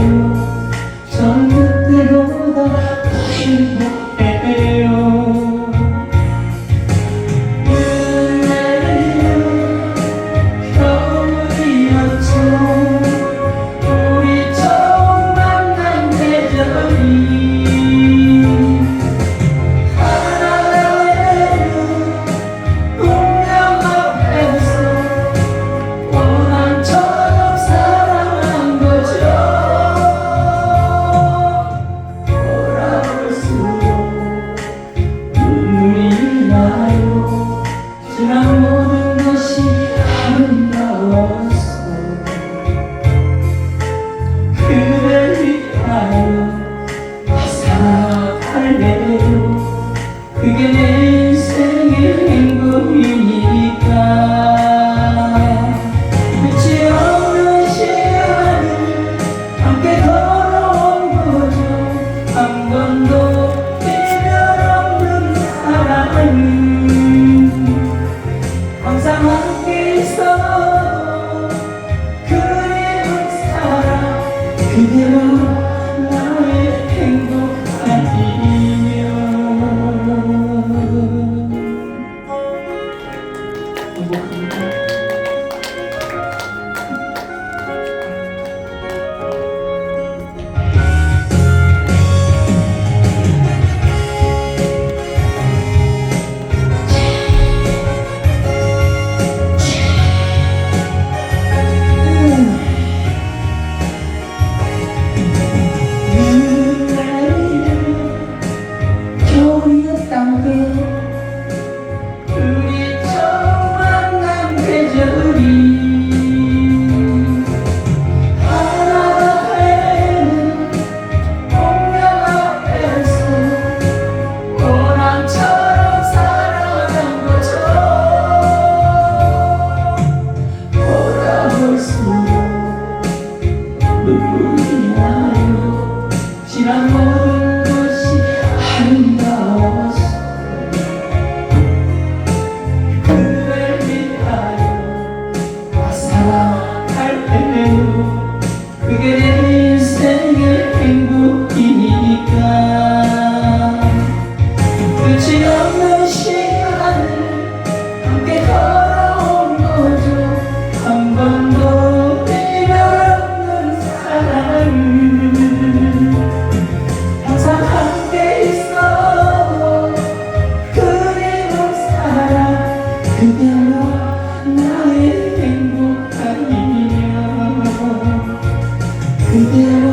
Música 항상 함께 있어. 그리운 사랑 그대로 나의 행복한 인연 행복합니다 you.